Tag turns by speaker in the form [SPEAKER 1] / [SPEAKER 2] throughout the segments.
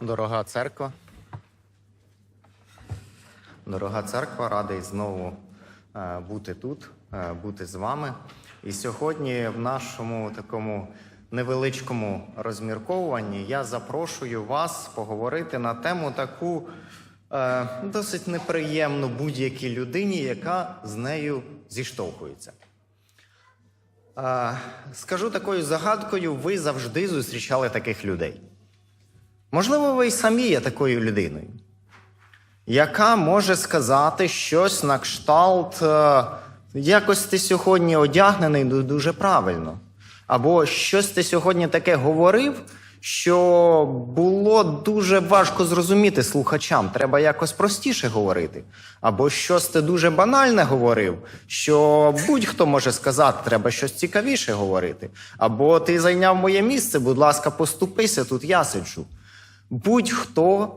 [SPEAKER 1] Дорога церква. Дорога церква, радий знову е, бути тут, е, бути з вами. І сьогодні в нашому такому невеличкому розмірковуванні я запрошую вас поговорити на тему таку е, досить неприємну будь-якій людині, яка з нею зіштовхується. Скажу такою загадкою: ви завжди зустрічали таких людей. Можливо, ви й самі є такою людиною, яка може сказати щось на кшталт, е, якось ти сьогодні одягнений дуже правильно. Або щось ти сьогодні таке говорив, що було дуже важко зрозуміти слухачам. Треба якось простіше говорити. Або щось ти дуже банальне говорив, що будь-хто може сказати, треба щось цікавіше говорити. Або ти зайняв моє місце, будь ласка, поступися, тут я сиджу. Будь-хто,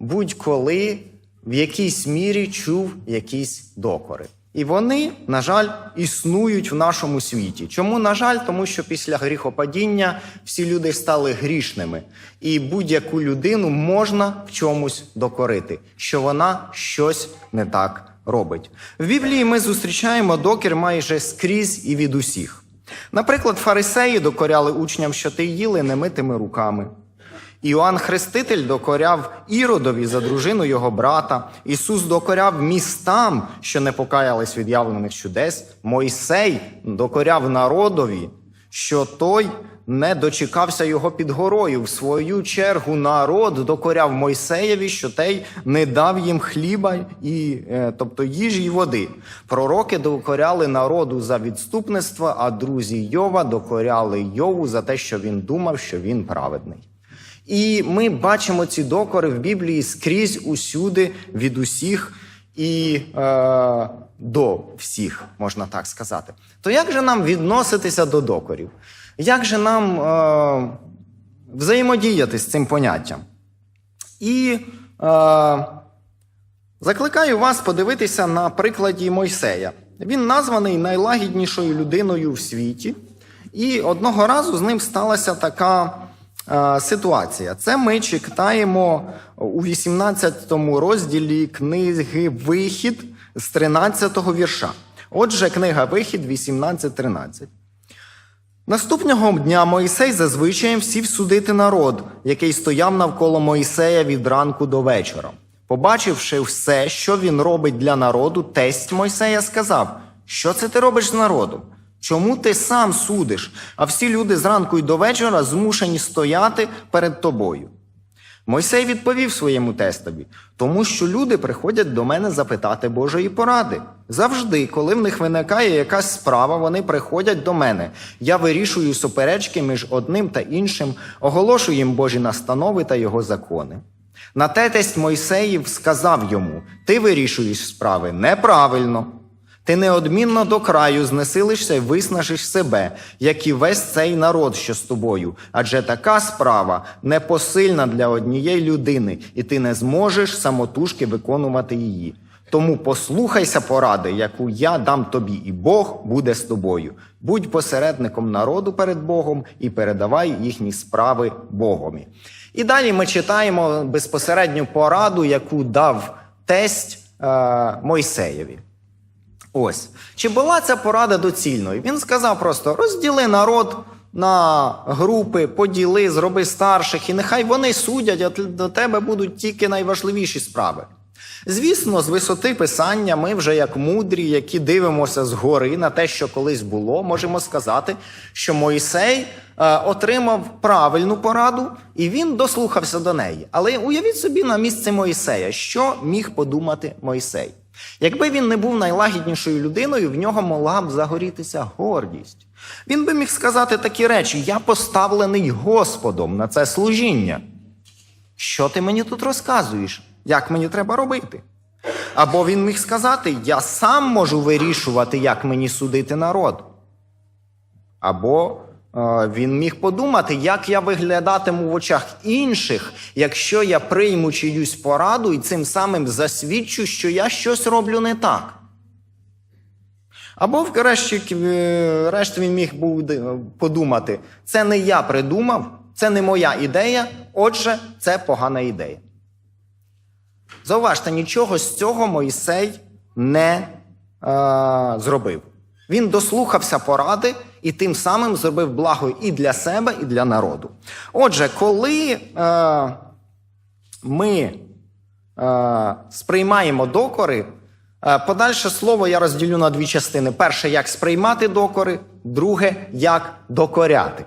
[SPEAKER 1] будь-коли в якійсь мірі чув якісь докори. І вони, на жаль, існують в нашому світі. Чому, на жаль, тому що після гріхопадіння всі люди стали грішними, і будь-яку людину можна в чомусь докорити, що вона щось не так робить. В Біблії ми зустрічаємо докір майже скрізь і від усіх. Наприклад, фарисеї докоряли учням, що ти їли немитими руками. Іоанн Хреститель докоряв Іродові за дружину його брата. Ісус докоряв містам, що не покаялись від явлених чудес. Мойсей докоряв народові, що той не дочекався його під горою. В свою чергу народ докоряв Мойсеєві, що той не дав їм хліба, і, е, тобто їжі й води. Пророки докоряли народу за відступництво, а друзі Йова докоряли Йову за те, що він думав, що він праведний. І ми бачимо ці докори в Біблії скрізь усюди, від усіх і е, до всіх, можна так сказати. То як же нам відноситися до докорів? Як же нам е, взаємодіяти з цим поняттям? І е, закликаю вас подивитися на прикладі Мойсея. Він названий найлагіднішою людиною в світі, і одного разу з ним сталася така ситуація. Це ми читаємо у 18 розділі книги Вихід з 13 вірша. Отже, книга Вихід 18.13. Наступного дня Моїсей зазвичаєм сів судити народ, який стояв навколо Моїсея від ранку до вечора. Побачивши все, що він робить для народу, тесть Мойсея сказав: Що це ти робиш з народом? Чому ти сам судиш, а всі люди зранку й до вечора змушені стояти перед тобою? Мойсей відповів своєму тестові, тому що люди приходять до мене запитати Божої поради. Завжди, коли в них виникає якась справа, вони приходять до мене. Я вирішую суперечки між одним та іншим, оголошую їм Божі настанови та його закони. На те тесть Мойсеїв сказав йому: Ти вирішуєш справи неправильно. Ти неодмінно до краю знесилишся і виснажиш себе, як і весь цей народ, що з тобою. Адже така справа непосильна для однієї людини, і ти не зможеш самотужки виконувати її. Тому послухайся поради, яку я дам тобі, і Бог буде з тобою. Будь посередником народу перед Богом і передавай їхні справи Богові. І далі ми читаємо безпосередню пораду, яку дав тесть е, Мойсеєві. Ось. Чи була ця порада доцільною? Він сказав просто: розділи народ на групи, поділи, зроби старших, і нехай вони судять, а до тебе будуть тільки найважливіші справи. Звісно, з висоти писання ми вже як мудрі, які дивимося згори на те, що колись було, можемо сказати, що Моїсей е, отримав правильну пораду і він дослухався до неї. Але уявіть собі на місце Моїсея, що міг подумати Моїсей. Якби він не був найлагіднішою людиною, в нього могла б загорітися гордість. Він би міг сказати такі речі: Я поставлений Господом на це служіння. Що ти мені тут розказуєш? Як мені треба робити? Або він міг сказати: Я сам можу вирішувати, як мені судити народ. Або він міг подумати, як я виглядатиму в очах інших, якщо я прийму чиюсь пораду і цим самим засвідчу, що я щось роблю не так. Або, врешті, решті він міг був подумати: це не я придумав, це не моя ідея, отже, це погана ідея. Зауважте, нічого з цього Мойсей не е, зробив. Він дослухався поради і тим самим зробив благо і для себе, і для народу. Отже, коли е, ми е, сприймаємо докори, е, подальше слово я розділю на дві частини: перше, як сприймати докори, друге, як докоряти.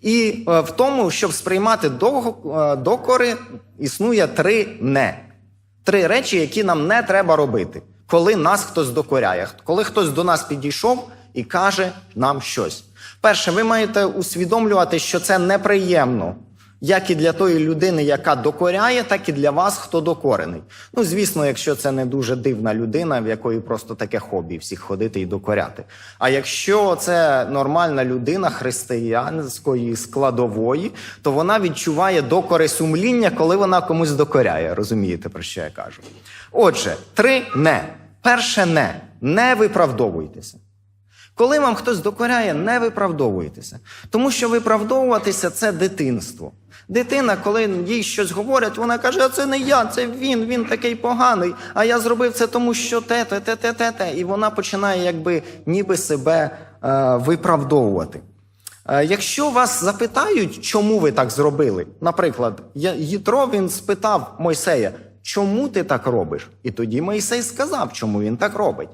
[SPEAKER 1] І е, в тому, щоб сприймати е, докори, існує три не. Три речі, які нам не треба робити, коли нас хтось докоряє, коли хтось до нас підійшов і каже нам щось. Перше, ви маєте усвідомлювати, що це неприємно, як і для тої людини, яка докоряє, так і для вас, хто докорений. Ну, звісно, якщо це не дуже дивна людина, в якої просто таке хобі всіх ходити і докоряти. А якщо це нормальна людина християнської складової, то вона відчуває докори сумління, коли вона комусь докоряє. Розумієте, про що я кажу? Отже, три не. Перше не. Не виправдовуйтеся. Коли вам хтось докоряє, не виправдовуйтеся. Тому що виправдовуватися це дитинство. Дитина, коли їй щось говорять, вона каже: а це не я, це він, він такий поганий. А я зробив це тому, що те, те, те, те, те, те. І вона починає якби ніби себе е, виправдовувати. Е, Якщо вас запитають, чому ви так зробили, наприклад, Єтро він спитав Мойсея, чому ти так робиш? І тоді Мойсей сказав, чому він так робить.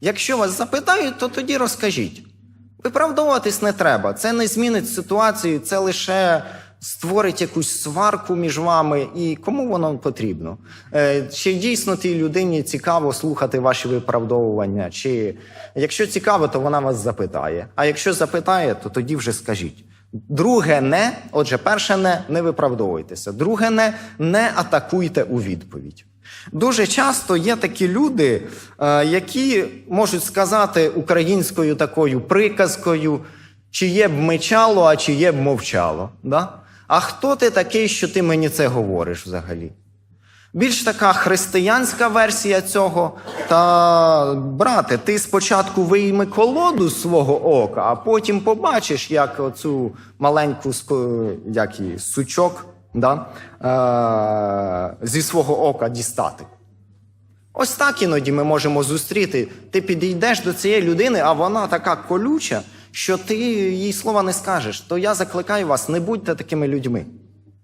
[SPEAKER 1] Якщо вас запитають, то тоді розкажіть. Виправдовуватись не треба. Це не змінить ситуацію, це лише створить якусь сварку між вами. І кому воно потрібно? Е, Чи дійсно тій людині цікаво слухати ваші виправдовування? Чи якщо цікаво, то вона вас запитає. А якщо запитає, то тоді вже скажіть. Друге не, отже, перше не не виправдовуйтеся. Друге не не атакуйте у відповідь. Дуже часто є такі люди, е, які можуть сказати українською такою приказкою, чиє б мечало, а чиє б мовчало. Да? А хто ти такий, що ти мені це говориш взагалі? Більш така християнська версія цього. Та, брате, ти спочатку вийми колоду з свого ока, а потім побачиш, як оцю маленьку як її, сучок да, е- зі свого ока дістати. Ось так іноді ми можемо зустріти. Ти підійдеш до цієї людини, а вона така колюча, що ти їй слова не скажеш. То я закликаю вас, не будьте такими людьми.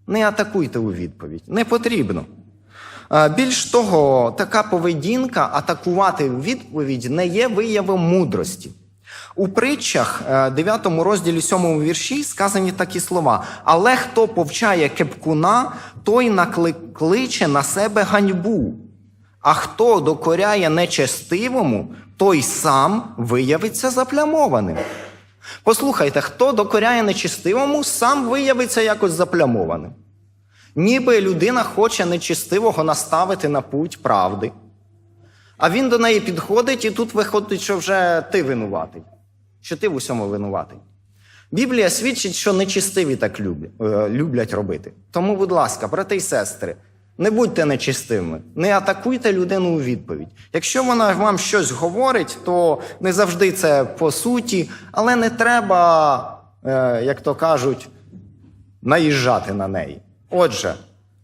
[SPEAKER 1] Не атакуйте у відповідь. Не потрібно. Е, Більш того, така поведінка атакувати відповідь не є виявом мудрості. У притчах, е, 9 розділі 7 вірші, сказані такі слова: Але хто повчає кепкуна, той накличе на себе ганьбу. А хто докоряє нечестивому, той сам виявиться заплямованим. Послухайте, хто докоряє нечестивому, сам виявиться якось заплямованим. Ніби людина хоче нечестивого наставити на путь правди. А він до неї підходить, і тут виходить, що вже ти винуватий, що ти в усьому винуватий. Біблія свідчить, що нечистиві так люблять, е, робити. Тому, будь ласка, брати і сестри, не будьте нечистивими, не атакуйте людину у відповідь. Якщо вона вам щось говорить, то не завжди це по суті, але не треба, е, як то кажуть, наїжджати на неї. Отже,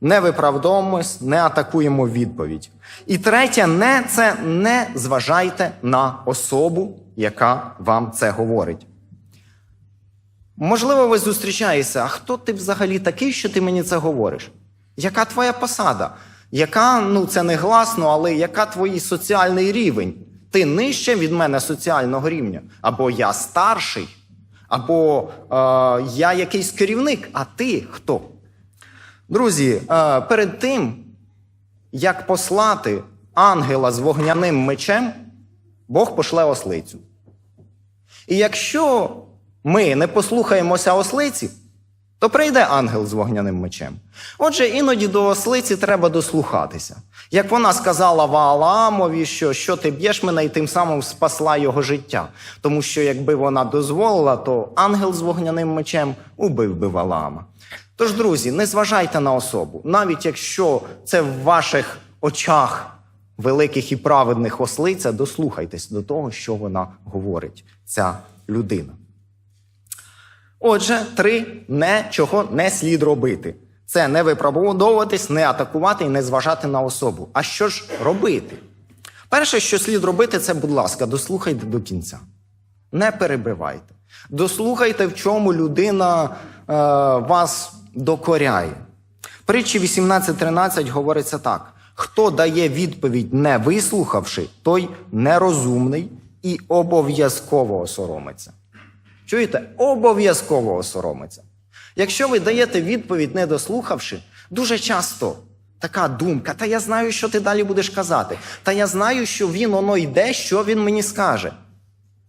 [SPEAKER 1] не виправдовуємось, не атакуємо відповідь. І третє, не це не зважайте на особу, яка вам це говорить. Можливо, ви зустрічаєтеся, а хто ти взагалі такий, що ти мені це говориш? Яка твоя посада? Яка, ну це не гласно, але яка твій соціальний рівень? Ти нижче від мене соціального рівня? Або я старший, або е, я якийсь керівник, а ти хто? Друзі, е, перед тим, як послати ангела з вогняним мечем, Бог пошле ослицю. І якщо ми не послухаємося ослиці, то прийде ангел з вогняним мечем. Отже, іноді до ослиці треба дослухатися. Як вона сказала Ваалаамові, що що ти б'єш мене, і тим самим спасла його життя. Тому що якби вона дозволила, то ангел з вогняним мечем убив би Валаама. Тож, друзі, не зважайте на особу, навіть якщо це в ваших очах великих і праведних ослиця, дослухайтесь до того, що вона говорить, ця людина. Отже, три не чого не слід робити. Це не виправдовуватись, не атакувати і не зважати на особу. А що ж робити? Перше, що слід робити, це, будь ласка, дослухайте до кінця. Не перебивайте. Дослухайте, в чому людина е, вас докоряє. Притчі 18.13 говориться так: хто дає відповідь, не вислухавши, той нерозумний і обов'язково осоромиться. Чуєте? Обов'язково осоромиться. Якщо ви даєте відповідь, не дослухавши, дуже часто така думка: та я знаю, що ти далі будеш казати, та я знаю, що він воно йде, що він мені скаже.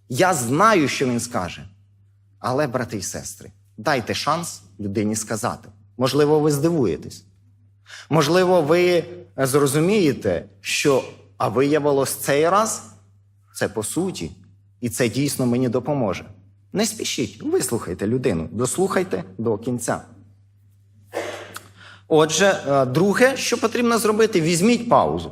[SPEAKER 1] Я знаю, що він скаже. Але, брати і сестри, дайте шанс людині сказати. Можливо, ви здивуєтесь. Можливо, ви зрозумієте, що а виявилось цей раз це по суті, і це дійсно мені допоможе. Не спішіть, вислухайте людину, дослухайте до кінця. Отже, е, друге, що потрібно зробити, візьміть паузу.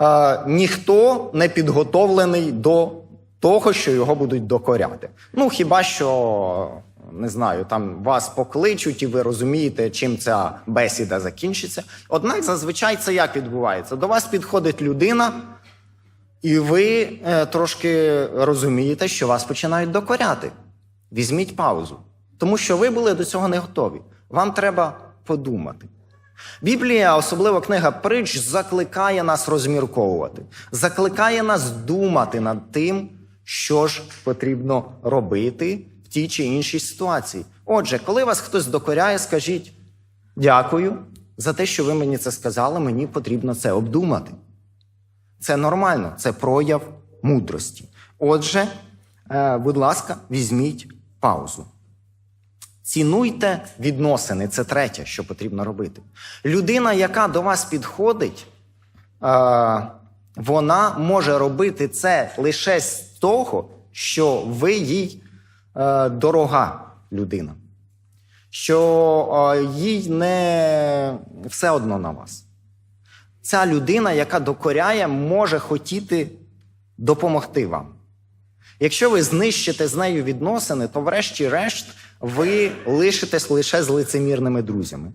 [SPEAKER 1] Е, Ніхто не підготовлений до того, що його будуть докоряти. Ну, хіба що, не знаю, там вас покличуть, і ви розумієте, чим ця бесіда закінчиться. Однак зазвичай це як відбувається? До вас підходить людина, і ви е, трошки розумієте, що вас починають докоряти. Візьміть паузу, тому що ви були до цього не готові. Вам треба подумати. Біблія, особливо книга Притч, закликає нас розмірковувати, закликає нас думати над тим, що ж потрібно робити тій чи іншій ситуації. Отже, коли вас хтось докоряє, скажіть дякую за те, що ви мені це сказали, мені потрібно це обдумати. Це нормально, це прояв мудрості. Отже, е, будь ласка, візьміть паузу. Цінуйте відносини, це третє, що потрібно робити. Людина, яка до вас підходить, е, вона може робити це лише з того, що ви їй дорога людина, що е, їй не все одно на вас. Ця людина, яка докоряє, може хотіти допомогти вам. Якщо ви знищите з нею відносини, то, врешті-решт, ви лишитесь лише з лицемірними друзями,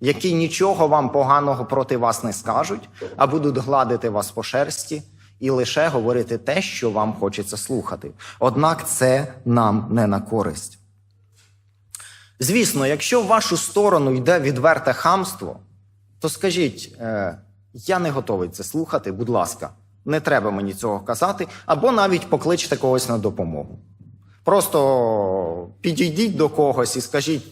[SPEAKER 1] які нічого вам поганого проти вас не скажуть, а будуть гладити вас по шерсті і лише говорити те, що вам хочеться слухати. Однак це нам не на користь. Звісно, якщо в вашу сторону йде відверте хамство, то скажіть, е, я не готовий це слухати, будь ласка, не треба мені цього казати, або навіть покличте когось на допомогу. Просто підійдіть до когось і скажіть,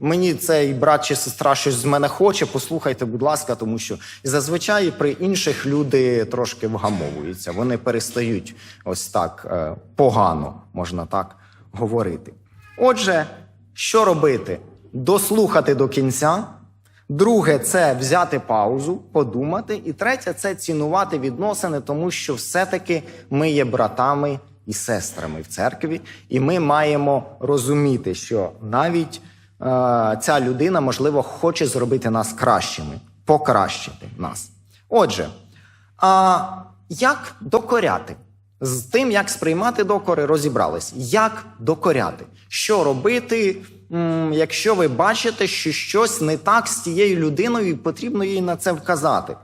[SPEAKER 1] мені цей брат чи сестра щось з мене хоче, послухайте, будь ласка, тому що зазвичай при інших люди трошки вгамовуються, вони перестають ось так е, погано, можна так говорити. Отже, що робити? Дослухати до кінця. Друге, це взяти паузу, подумати. І третє це цінувати відносини, тому що все-таки ми є братами і сестрами в церкві, і ми маємо розуміти, що навіть ця людина, можливо, хоче зробити нас кращими, покращити нас. Отже, а як докоряти? З тим, як сприймати докори, розібрались. Як докоряти? Що робити, якщо ви бачите, що щось не так з тією людиною, і потрібно їй на це вказати?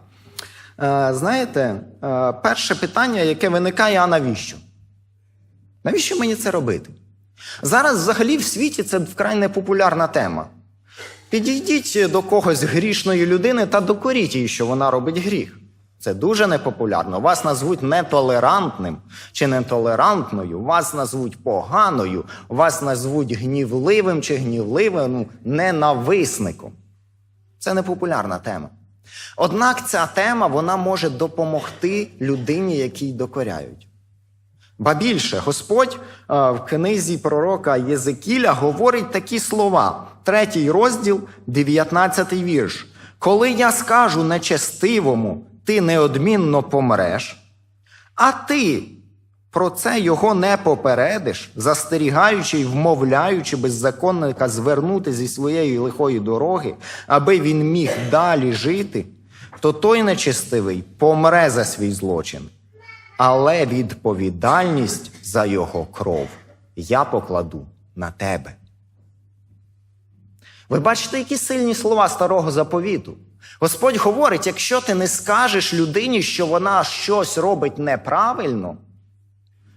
[SPEAKER 1] Е, знаєте, е, перше питання, яке виникає, а навіщо? Навіщо мені це робити? Зараз взагалі в світі це вкрай непопулярна тема. Підійдіть до когось грішної людини та докоріть їй, що вона робить гріх. Це дуже непопулярно. Вас назвуть нетолерантним чи нетолерантною, вас назвуть поганою, вас назвуть гнівливим чи гнівливим, ну, ненависником. Це непопулярна тема. Однак ця тема вона може допомогти людині, якій докоряють. Ба більше, Господь е, в книзі пророка Єзекіля говорить такі слова, третій розділ, 19 вірш. Коли я скажу нечестивому, ти неодмінно помреш, а ти про це його не попередиш, застерігаючи й вмовляючи беззаконника звернути зі своєї лихої дороги, аби він міг далі жити, то той нечестивий помре за свій злочин але відповідальність за його кров я покладу на тебе.
[SPEAKER 2] Ви бачите, які сильні слова старого заповіту. Господь говорить: якщо ти не скажеш людині, що вона щось робить неправильно,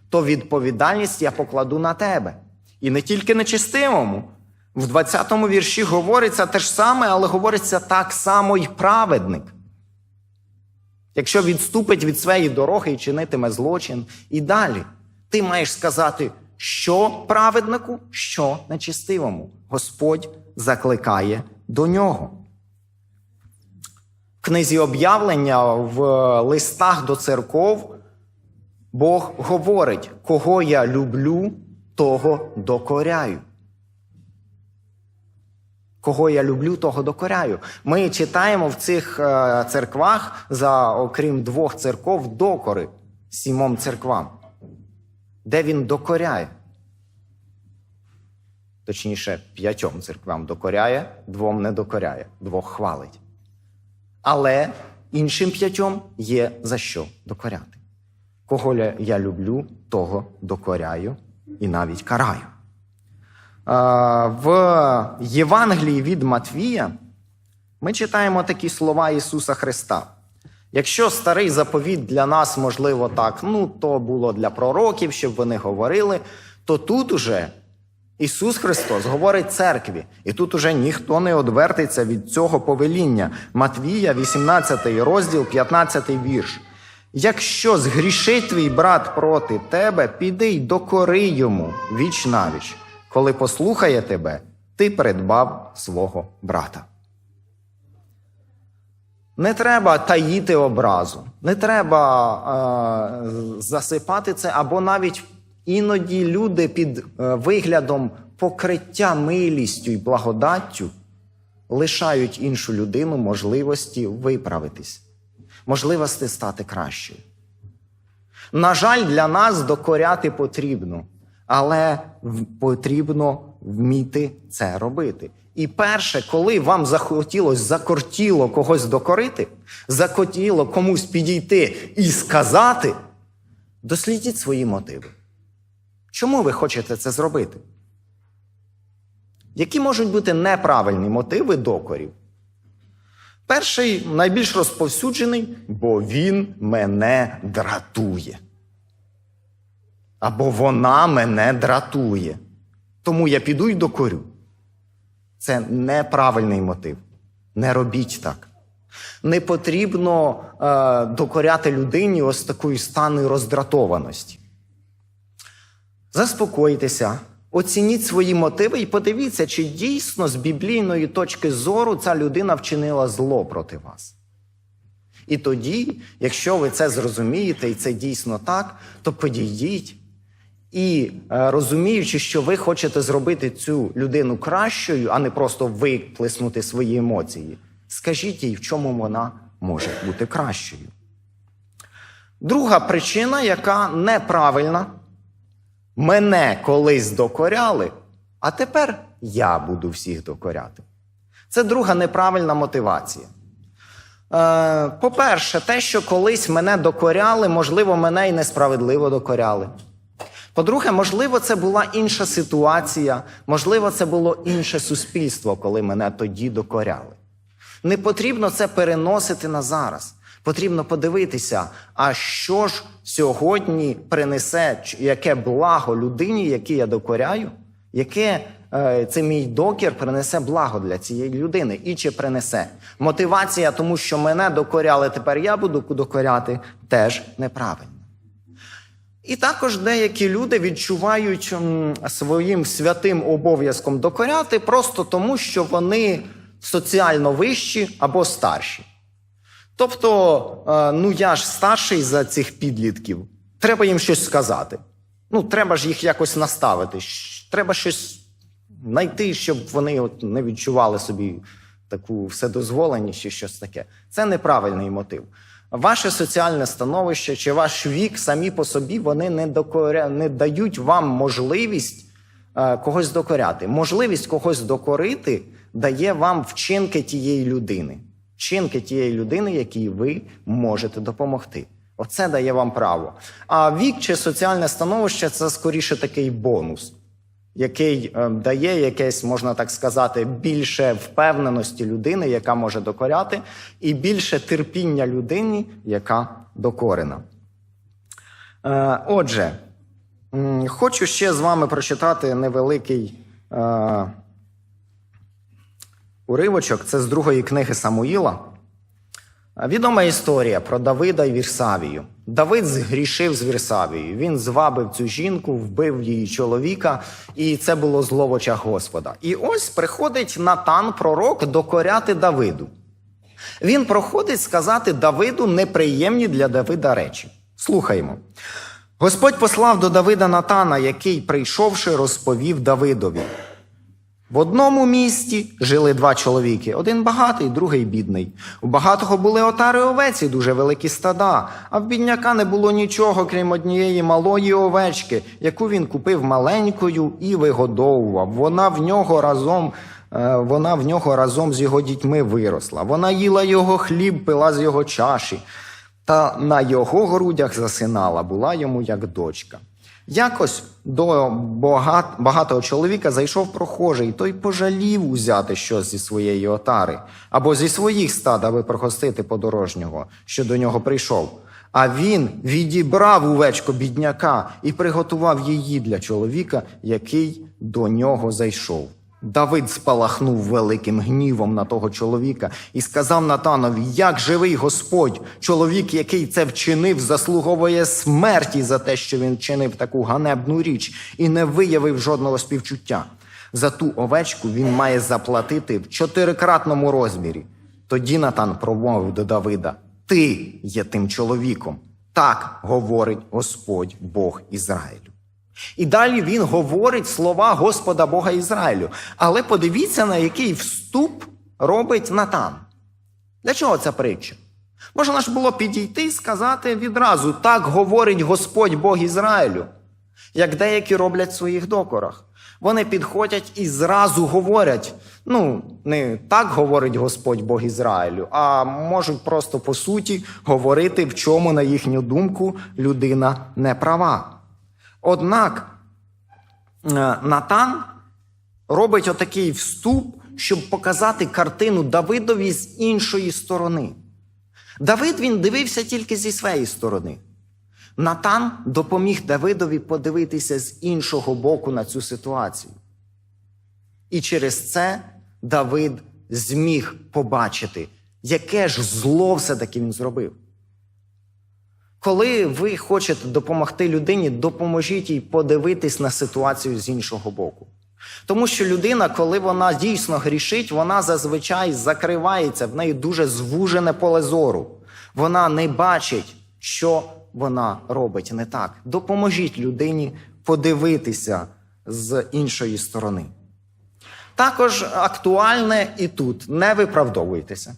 [SPEAKER 2] то відповідальність я покладу на тебе. І не тільки нечистивому. В 20-му вірші говориться те ж саме, але говориться так само й праведник. Якщо відступить від своєї дороги і чинитиме злочин, і далі ти маєш сказати, що праведнику, що нечистивому. Господь закликає до нього. В книзі об'явлення в листах до церков Бог говорить, кого я люблю, того докоряю. Кого я люблю, того докоряю. Ми читаємо в цих е, церквах, за окрім двох церков, докори сімом церквам, де він докоряє. Точніше, п'ятьом церквам докоряє, двом не докоряє, двох хвалить. Але іншим п'ятьом є за що докоряти. Кого я- люблю, того докоряю і навіть караю. Е, В Євангелії від Матвія ми читаємо такі слова Ісуса Христа. Якщо старий заповіт для нас, можливо, так, ну то було для пророків, щоб вони говорили, то тут уже Ісус Христос говорить церкві, і тут уже ніхто не одвертиться від цього повеління. Матвія, 18 розділ, 15 вірш. Якщо згрішить твій брат проти тебе, піди й докори йому віч навіч. Коли послухає тебе, ти передбав свого брата. Не треба таїти образу, не треба е, засипати це, або навіть іноді люди під е, виглядом покриття милістю і благодаттю лишають іншу людину можливості виправитись, можливості стати кращою. На жаль, для нас докоряти потрібно, але потрібно вміти це робити. І перше, коли вам захотілося, закортіло когось докорити, захотіло комусь підійти і сказати, дослідіть свої мотиви. Чому ви хочете це зробити? Які можуть бути неправильні мотиви докорів? Перший найбільш розповсюджений, бо він мене дратує. Або вона мене дратує. Тому я піду й докорю. Це неправильний мотив. Не робіть так. Не потрібно е, докоряти людині ось такої стану роздратованості. Заспокойтеся, оцініть свої мотиви і подивіться, чи дійсно з біблійної точки зору ця людина вчинила зло проти вас. І тоді, якщо ви це зрозумієте, і це дійсно так, то підійдіть і е, розуміючи, що ви хочете зробити цю людину кращою, а не просто виплеснути свої емоції, скажіть їй, в чому вона може бути кращою. Друга причина, яка неправильна, мене колись докоряли, а тепер я буду всіх докоряти. Це друга неправильна мотивація. Е, По-перше, те, що колись мене докоряли, можливо, мене і несправедливо докоряли. По-друге, можливо, це була інша ситуація, можливо, це було інше суспільство, коли мене тоді докоряли. Не потрібно це переносити на зараз. Потрібно подивитися, а що ж сьогодні принесе, яке благо людині, якій я докоряю, яке е, це мій докір принесе благо для цієї людини, і чи принесе мотивація, тому що мене докоряли, тепер я буду докоряти, теж неправильно. І також деякі люди відчувають своїм святим обов'язком докоряти просто тому, що вони соціально вищі або старші. Тобто, е, ну я ж старший за цих підлітків, треба їм щось сказати. Ну, треба ж їх якось наставити. Треба щось знайти, щоб вони от не відчували собі таку вседозволеність чи щось таке. Це неправильний мотив. Ваше соціальне становище чи ваш вік самі по собі вони не, докоря... не дають вам можливість е, когось докоряти. Можливість когось докорити дає вам вчинки тієї людини. Вчинки тієї людини, якій ви можете допомогти. Оце дає вам право. А вік чи соціальне становище це скоріше такий бонус. Який е, дає якесь, можна так сказати, більше впевненості людини, яка може докоряти, і більше терпіння людині, яка докорена. Е, Отже, хочу ще з вами прочитати невеликий е, уривочок. Це з другої книги Самуїла. Відома історія про Давида і Вірсавію. Давид згрішив з Вірсавією. Він звабив цю жінку, вбив її чоловіка, і це було зло в очах Господа. І ось приходить Натан, пророк, докоряти Давиду. Він проходить сказати Давиду неприємні для Давида речі. Слухаймо. Господь послав до Давида Натана, який, прийшовши, розповів Давидові. В одному місті жили два чоловіки: один багатий, другий бідний. У багатого були отари овець і дуже великі стада, а в бідняка не було нічого, крім однієї малої овечки, яку він купив маленькою і вигодовував. Вона в нього разом. е, Вона в нього разом з його дітьми виросла. Вона їла його хліб, пила з його чаші, та на його грудях засинала, була йому як дочка. Якось до багат, багатого чоловіка зайшов прохожий, той пожалів узяти щось зі своєї отари або зі своїх стад, аби прохостити подорожнього, що до нього прийшов. А він відібрав увечко бідняка і приготував її для чоловіка, який до нього зайшов. Давид спалахнув великим гнівом на того чоловіка і сказав Натанові: Як живий Господь, чоловік, який це вчинив, заслуговує смерті за те, що він вчинив таку ганебну річ і не виявив жодного співчуття. За ту овечку він має заплатити в чотирикратному розмірі. Тоді Натан промовив до Давида: Ти є тим чоловіком. Так говорить Господь Бог Ізраїлю. І далі він говорить слова Господа Бога Ізраїлю. Але подивіться, на який вступ робить Натан. Для чого ця притча? Можна ж було підійти і сказати відразу: так говорить Господь Бог Ізраїлю, як деякі роблять в своїх докорах. Вони підходять і зразу говорять: ну, не так говорить Господь Бог Ізраїлю, а можуть просто по суті говорити, в чому, на їхню думку, людина не права. Однак е, Натан робить отакий вступ, щоб показати картину Давидові з іншої сторони. Давид він дивився тільки зі своєї сторони. Натан допоміг Давидові подивитися з іншого боку на цю ситуацію. І через це Давид зміг побачити, яке ж зло все-таки він зробив. Коли ви хочете допомогти людині, допоможіть їй подивитись на ситуацію з іншого боку. Тому що людина, коли вона дійсно грішить, вона зазвичай закривається, в неї дуже звужене поле зору. Вона не бачить, що вона робить не так. Допоможіть людині подивитися з іншої сторони. Також актуальне і тут не виправдовуйтеся.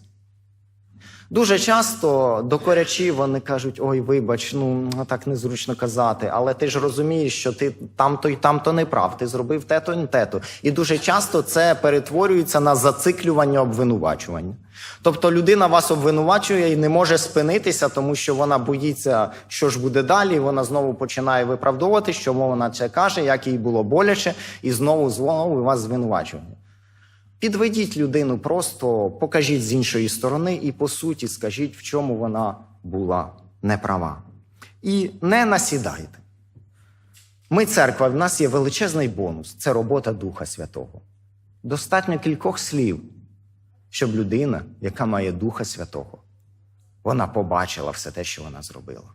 [SPEAKER 2] Дуже часто докорячі вони кажуть: ой, вибач, ну так незручно казати, але ти ж розумієш, що ти там-то і там-то не прав, ти зробив те-то і те-то. І дуже часто це перетворюється на зациклювання обвинувачування. Тобто людина вас обвинувачує і не може спинитися, тому що вона боїться, що ж буде далі. Вона знову починає виправдовувати, що вона це каже, як їй було боляче, і знову знову вас звинувачування. Підведіть людину, просто покажіть з іншої сторони і по суті скажіть, в чому вона була неправа. І не насідайте. Ми, церква, в нас є величезний бонус це робота Духа Святого. Достатньо кількох слів, щоб людина, яка має Духа Святого, вона побачила все те, що вона зробила.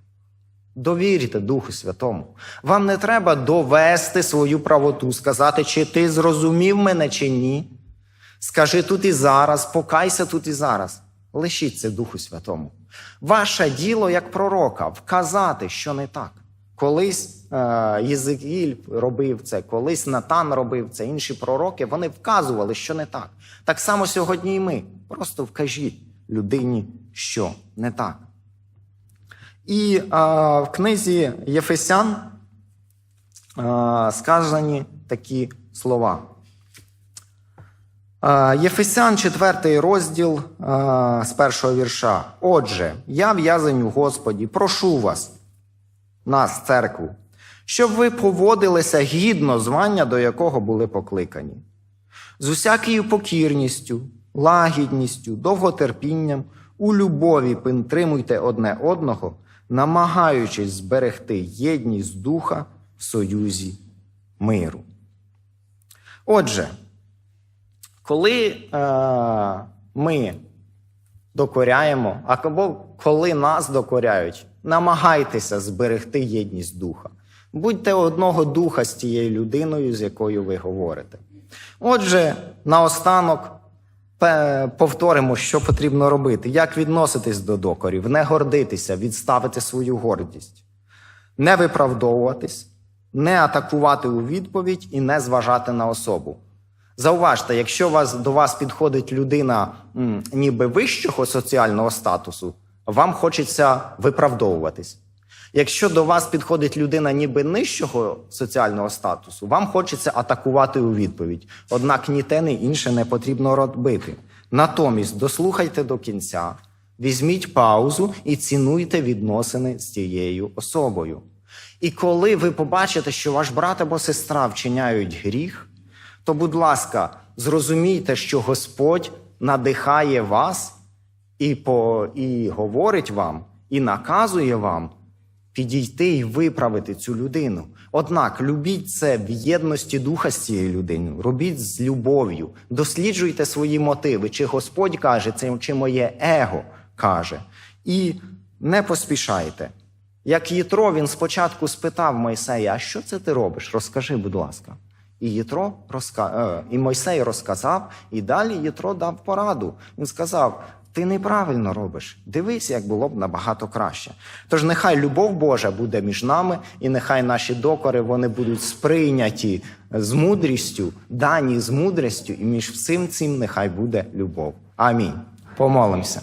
[SPEAKER 2] Довірте Духу Святому. Вам не треба довести свою правоту, сказати, чи ти зрозумів мене, чи ні. Скажи тут і зараз, покайся тут і зараз. Лишіть це Духу Святому. Ваше діло як пророка вказати, що не так. Колись е, Єзекіль робив це, колись Натан робив це, інші пророки вони вказували, що не так. Так само сьогодні і ми. Просто вкажіть людині, що не так. І е, в книзі Єфесян е, сказані такі слова. Єфесян, 4 розділ з першого вірша. Отже, я в'язень у Господі, прошу вас, нас, церкву, щоб ви поводилися гідно звання, до якого були покликані, з усякою покірністю, лагідністю, довготерпінням, у любові підтримуйте одне одного, намагаючись зберегти єдність духа в союзі миру. Отже, коли е, ми докоряємо, або коли нас докоряють, намагайтеся зберегти єдність духа. Будьте одного духа з тією людиною, з якою ви говорите. Отже, наостанок повторимо, що потрібно робити, як відноситись до докорів, не гордитися, відставити свою гордість, не виправдовуватись, не атакувати у відповідь і не зважати на особу. Зауважте, якщо вас, до вас підходить людина м, ніби вищого соціального статусу, вам хочеться виправдовуватись. Якщо до вас підходить людина ніби нижчого соціального статусу, вам хочеться атакувати у відповідь. Однак ні те, ні інше не потрібно робити. Натомість дослухайте до кінця, візьміть паузу і цінуйте відносини з тією особою. І коли ви побачите, що ваш брат або сестра вчиняють гріх, то, будь ласка, зрозумійте, що Господь надихає вас і, по, і говорить вам, і наказує вам підійти і виправити цю людину. Однак любіть це в єдності духа з цією людиною, робіть з любов'ю, досліджуйте свої мотиви, чи Господь каже, це чи моє его каже. І не поспішайте. Як Єтро, він спочатку спитав Мойсея, а що це ти робиш? Розкажи, будь ласка. І Єтро розка... е, і Мойсей розказав, і далі Єтро дав пораду. Він сказав: ти неправильно робиш. Дивись, як було б набагато краще. Тож нехай любов Божа буде між нами, і нехай наші докори вони будуть сприйняті з мудрістю, дані з мудрістю, і між всім цим нехай буде любов. Амінь. Помолимося.